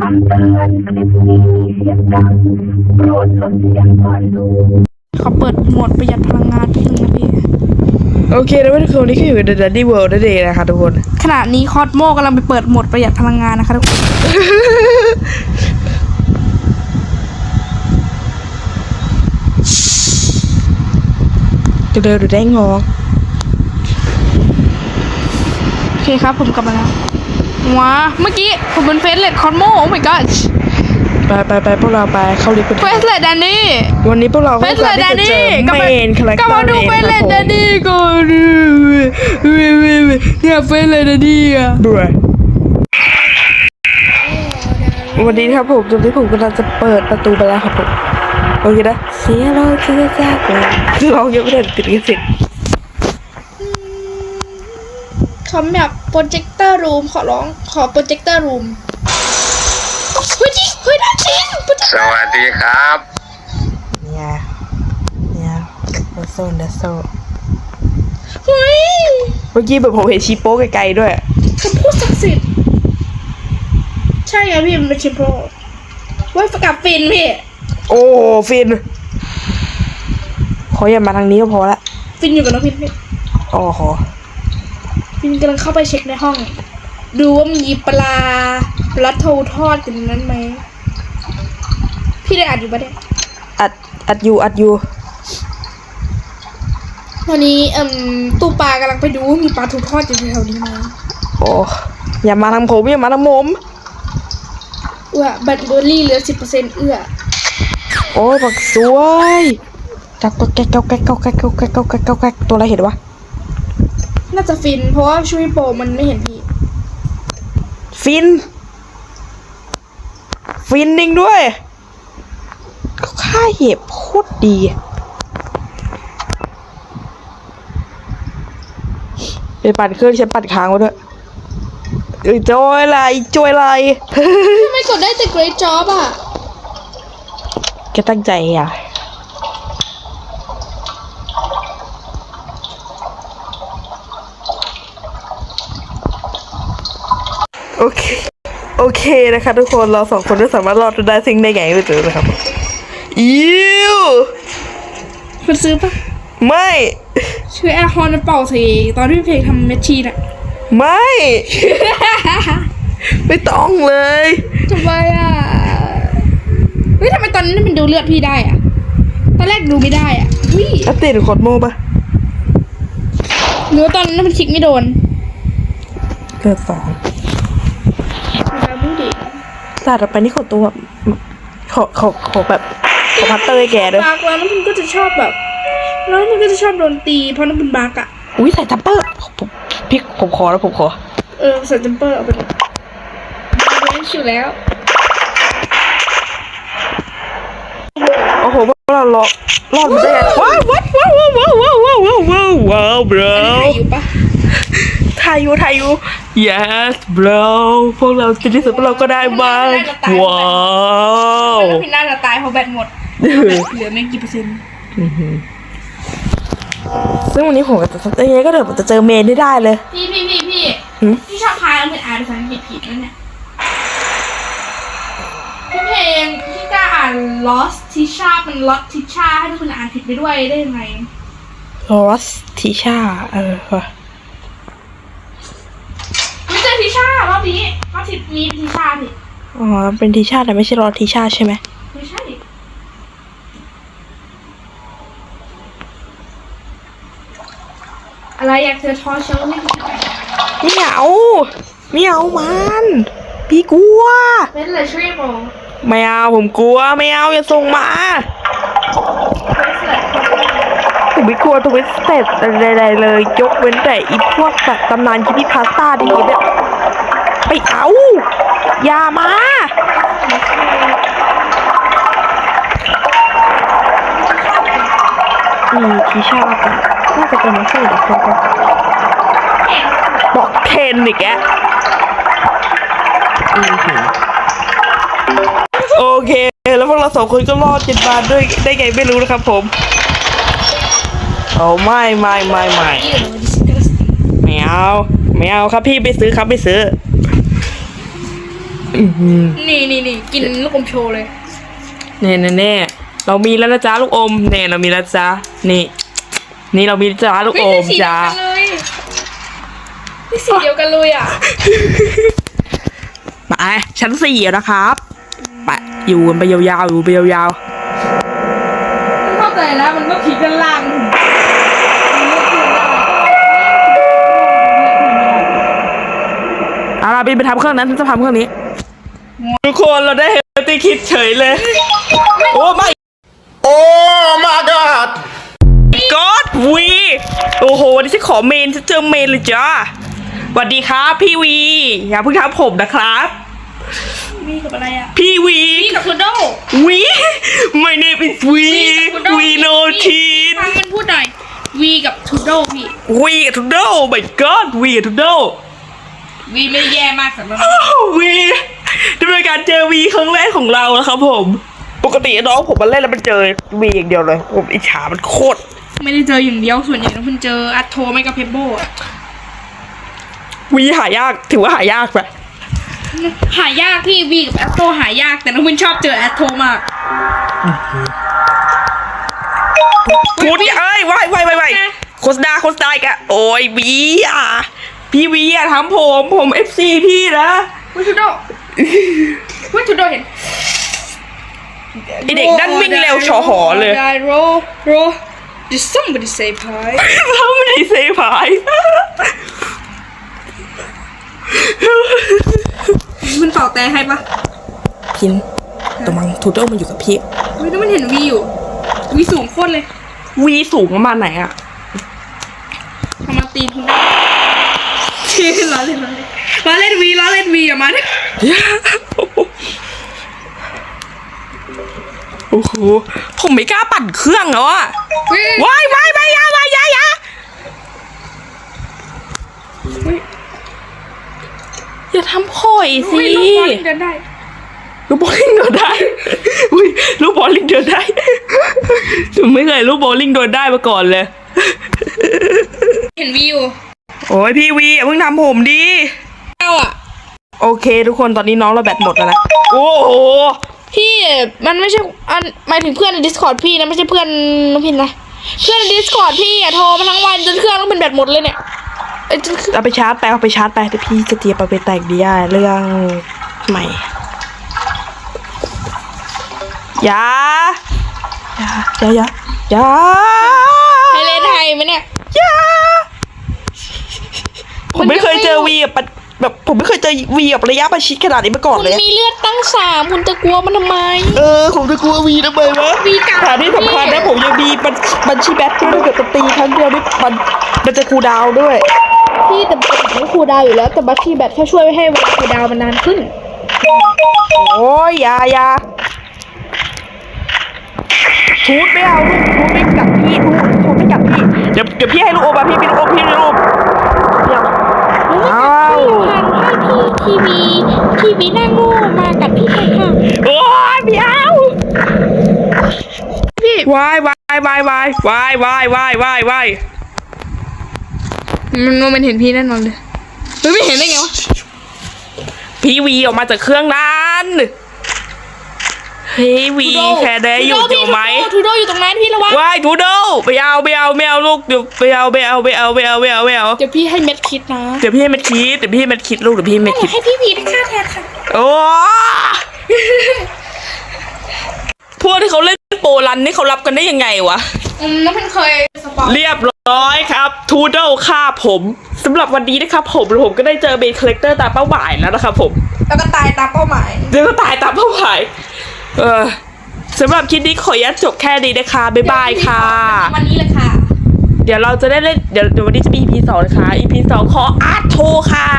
คำเตือนคลิปนี้เสียงดังโปรดลดเสียงก่อนดูขอเปิดโหมดประหยัดพลังงานแป๊บนึงนะพี่ โอเคแล้วทุกคนนี่ก็อยู่ในดันดี้เวิลด์นั่นเองนะคะทุกคน ขณะนี้คอสโมกำลังไปเปิดโหมดประหยัดพลังงานนะคะทุกคน เร็วๆดูได้งอกโอเคครับผมกลับมาแล้ว ว้าเมื่อกี้ผมเป็นเฟสเลดคอสโมโอ้ my god ไปไปไปพวกเราไปเข้าลิฟต์กันเฟสเลดแดนนี่ วันนี้พวกเราเฟก็สเลจะดแดได้นเจนี่อกลับเมมานคาแรคกลับเตอมาร์ดูเองเฟสคเลรับดผแดนมนี่ก่อนเนี่ยเฟสเลดแดนนี่อะด้วยวันนี้ครับผมตอนที่ผมกำลังจะเปิดประตูไปแล้วครับผมโอเคนะเสียเราเสียจากเลยคือเรายังไม่ได้ติดกันเสร็จ เขาแบบโปรเจคเตอร์รูมขอร้องขอโปรเจคเตอร์รูมเฮ้ยจริงเฮ้ยได้จริงโปรเจคสวัสดีครับเนี่ยเนี่ยโซโซนเดโซเฮ้ยเมื่อกี้แบบผมเห็นชีโป้ไกลๆด้วย คำพูดศักดิ์สิทธิ์ใช่ไงพี่มันเป็นชิมโปรเว้ยกับฟินพี่โอ้ฟินขออย่ามาทางนี้ก็พอละฟินอยู่กับน้องพินพี่อ๋อขอ ฟินกำลังเข้าไปเช็คในห้อง ดูว่ามีปลาปลาทูทอดอยู่ในนั้นไหม พี่ได้อ่านอยู่ปะเนี่ยอัดอัดอยู่อัดอยู่วันนี้เอ่มตู้ปลากำลังไปดูว่ามีปลาทูทอดอยู่แถวๆนี้ไหมโอ้อย่ามาทางผมอย่ามาทางผมเอื้อแบตเตอรี่เหลือสิบเปอร์เซ็นต์เอื้อโอ้ยบักสวยจับก็แก๊กก็แก๊กก็แก๊กก็แก๊กก็แก๊กก็แก๊กตัวอะไรเห็นวะ น่าจะฟิน เพราะว่าช่วยโปรมันไม่เห็นพี่ ฟิน ฟินนิ่งด้วยค่าเห็บโคตรดีไปปั่นเครื่องฉันปั่นค้างไว้ด้วยเอ้ยจอยอะไรจอยอะไรทำไมกดได้แต่ great job อะแกตั้งใจอะ โอเค โอเคนะคะทุกคนเราสองคนก็สามารถรอดได้สิ่งได้ไงไม่รู้นะครับอิวมันซื้อปะไม่ชื่อแอร์ฮอนมันเป่าสีตอนที่เพลงทำแมชชีนอะไม่ ไม่ต้องเลยทำไมอะเฮ้ยทำไมตอนนั้นมันดูเลือดพี่ได้อะ ตอนแรกดูไม่ได้อะเฮ้ยอัปเดตคอดโมปะหรือว่าตอนนั้นมันคลิกไม่โดนเกิดสองแล้วดูดิ ตัดออกไปนี่ขอตัวขอขอขอแบบขอพัตเตอร์ให้แกด้วยบากแล้วน้องพิมก็จะชอบแบบน้องพิมก็จะชอบโดนตีเพราะน้องเป็นบากอะอุ้ยใส่จัมเปอร์ผมพี่ผมขอแล้วผมขอ เออใส่จัมเปอร์เอาไปเลยเว้นชิวแล้วโอ้โหพวกเรารอดรอดมาได้ไงว้าวว้าวว้าวว้าวว้าวว้าวว้าวว้าวว้าว bro ถ่ายอยู่ปะทายุทายุ yes bro พวกเราจะที่สุดพวกเราก็ได้บ้างว้าวแล้วพินน่าจะตายเพราะแบตหมด เหลือไม่กี่เปอร์เซ็นต์ซึ่งวันนี้ผมก็จะยังไงก็เดี๋ยวผมจะเจอเมนให้ได้เลย พี่พี่พี่พี่หืมพี่ชอบพายเอาเป็นอ่านภาษาอังกฤษผิดแล้วเนี่ยพี่เพลงพี่กล้าอ่าน lost tisha เป็น lost tisha ให้ทุกคนอ่านผิดไปด้วยได้ยังไงลอสทิชาเออว่ะไม่เจอทิ ชารอบนี้รอบทิศนี้เป็นทิชาผิดอ๋อ เป็นทิชาแต่ไม่ใช่รอทิชาใช่ไหมไม่ใช่อะไรอยากเจอทอเชลนี่ไม่เอาไม่เอามัน พี่กลัว เป็นเลยช่วยโมไม่เอาผมกลัว ไม่เอาอย่าส่งมาผมไม่กลัวทวิสเต็ดอะไรๆเลยยกเว้นแต่อีพวกแบบตำนานคิดที่พาสต้าที่เนี่ย ไปเอา อย่ามา อืมที่ชอบน่าจะเป็นนักสืบคนบอกเทนอีกแกอือหือโอเค แล้วพวกเราสองคนก็รอดจิตบาด้วยได้ไงไม่รู้นะครับผมโอ้ไม่ไม่ไม่ไม่นี่เดี๋ยวดิสกัสไม่เอาไม่เอาครับพี่ไปซื้อครับไปซื้อ นี่นี่นี่กินลูกอมโชว์เลยแน่แน่แน่เรามีแล้วนะจ๊ะลูกอมแน่เรามีแล้วจ้ะนี่ นี่เรามีจ้าลูกเฮ้อยมนี่สีเดียวจ้ากันเลยนี่สีเดียวกันเลยอะไปชั้นสี่แล้วนะครับไปอยู่กันไปยาวๆอยู่ไปยาวเข้าใจแล้วมันก็พลิกด้านล่างๆเอาล่ะบินไปทำเครื่องนั้นฉันจะทำเครื่องนี้ทุก คนเราได้เฮลตี้คิดเฉยเลย โอ้ไม่ Oh my god! กอดวีโอ้โห วันนี้ฉันขอเมนฉันเจอเมนเลยจ้าสวัสดีครับ พี่วี อย่าเพิ่งทำผมนะครับ มีกับอะไรอะ พี่วี มีกับทูโดวี my name is วีกับทูโดวีโนทีนฟังมันพูดหน่อย วีกับทูโดพี่ วีกับทูโด my god วีกับทูโด วีไม่ได้แย่มากสำหรับวี ดำเนินการเจอวีครั้งแรกของเราแล้วครับผม ปกติน้องผมมาเล่นแล้วมันเจอวีอย่างเดียวเลย ผมอิจฉามันโคตร ไม่ได้เจออย่างเดียวส่วนใหญ่ต้องเพิ่งเจออัตโทไม่กับเพบโบอะวีหายากถือว่าหายากไหมหายากพี่วีกับแอตโทหายากแต่น้องเพิ่งชอบเจอแอตโทมากพูดเอ้ยว่ายว่ายว่ายว่ายโคสดาโคสดาอีกอะโอ้ยวีอะพี่วีอะทำผมผมเอฟซีพี่นะ วิทูโดวิทูโดเห็นไอเด็กนั่นวิ่งเร็วชอหอเลย ได้โรโร Did somebody say pie ทำไม่ได้เซฟหายมันเป่าแต่ให้ปะพินตัวมังทูเดลมันอยู่กับพี่เฮ้ยแล้วมันเห็นวีอยู่วีสูงโคตรเลย วีสูงประมาณไหนอะทำมาตีทุกล้อเล่นล้อเล่น ล้อเล่นวีล้อเล่นวีอะมันโอ้โห ผมไม่กล้าปั่นเครื่องแล้วอะเฮ้ยว้ายว้ายว้ายอยาว้ายอยาอยาอย่าทำพ่อยสิเฮ้ยลูกบอลเดินได้ ลูกโบอลลิงเดินได้อุ้ยลูกบอลลิงเดินได้ผมไม่เคยลูกโบอลลิงเดินได้มาก่อนเลย เห็นวีอยู่โอ้ยพี่วีอย่าเพิ่งทำผมดีเอ้าอะ โอเคทุกคนตอนนี้น้องเราแบตหมดแล้วนะ โอ้โห พี่มันไม่ใช่อันหมายถึงเพื่อนใน Discord พี่นะไม่ใช่เพื่อนน้องพินนะ เพื่อนใน Discord พี่อะโทรมาทั้งวันจนเครื่องต้องเป็นแบตหมดเลยเนี่ยเอ้ยจนเครื่องเอาไปชาร์จไปเอาไปชาร์จไปแต่พี่จะเตรียมเอาไปแต่งดีอะเรื่องใหม่อย่าอย่าอย่าอย่าอย่าให้เล่นไทยไหมเนี่ยอย่าผมไม่เคยเจอวีแบบ แบบผมไม่เคยเจอวีแบบระยะประชิดขนาดนี้มาก่อนคุณเลย มีเลือดตั้งสามคุณจะกลัวมันทำไม เออผมจะกลัววีทำไมวะวีเก่าแต่ที่สำคัญนะผมยังมีบัญบัญชีแบทด้วยถ้าเกิดจะตีครั้งเดียวนี่มันมันจะคูลดาวน์ด้วย พี่แต่ปกติมันคูลดาวน์อยู่แล้วแต่บัตชี่แบตแค่ช่วยให้เวลาคูลดาวน์มันนานขึ้น โอ้ยอยาอยาทูดไม่เอาลูกทูดไม่กัดพี่ทูดทูดไม่กัดพี่ เดี๋ยวเดี๋ยวพี่ให้ลูกอมมาพี่พี่ลูกอมพี่ลูกอมเดี๋ยวอ้าวให้พี่ทีวีทีวีหน้าโง่มากับพี่ค่ะค่ะโอ้ยพี่เอาพี่วายวายวายวายวายวายวายวายวายมันมันเห็นพี่แน่นอนเลยเฮ้ยไม่เห็นได้ไงวะพี่วีออกมาจากเครื่องนั้น เฮ้ยวีแค่ได้อยู่อยู่ไหมทูโดอยู่ตรงนั้นพี่ระวังวายทูโดไปเอาไปเอาไม่เอาลูกเดี๋ยวไปเอาไปเอาไปเอาไปเอาไปเอาไปเอาเดี๋ยวพี่ให้เม็ดคิดนะเดี๋ยวพี่ให้มันคิดเดี๋ยวพี่ให้มันคิดลูกเดี๋ยวพี่ให้มันคิดให้พี่พีได้ค่าแทนค่ะโอ้พวกที่เขาเล่นโปรลันนี่เขารับกันได้ยังไงวะอืมน้องเพิ่งเคยสปอร์ตเรียบร้อยครับทูเดิลฆ่าผมสำหรับวันนี้นะครับผมแล้วผมก็ได้เจอเบนคาแรคเตอร์ตามเป้าหมายแล้วนะครับผม แล้วก็ตายตามเป้าหมายเดี๋ยวก็ตายตามเป้าหมาย เออสำหรับคลิปนี้ขออนุญาตจบแค่นี้นะคะ บ๊ายบายค่ะ วันนี้เลยค่ะ เดี๋ยวเราจะได้เล่น เดี๋ยวเดี๋ยววันนี้จะมี EP สองนะคะ EP สองขออาร์ตโทรค่ะ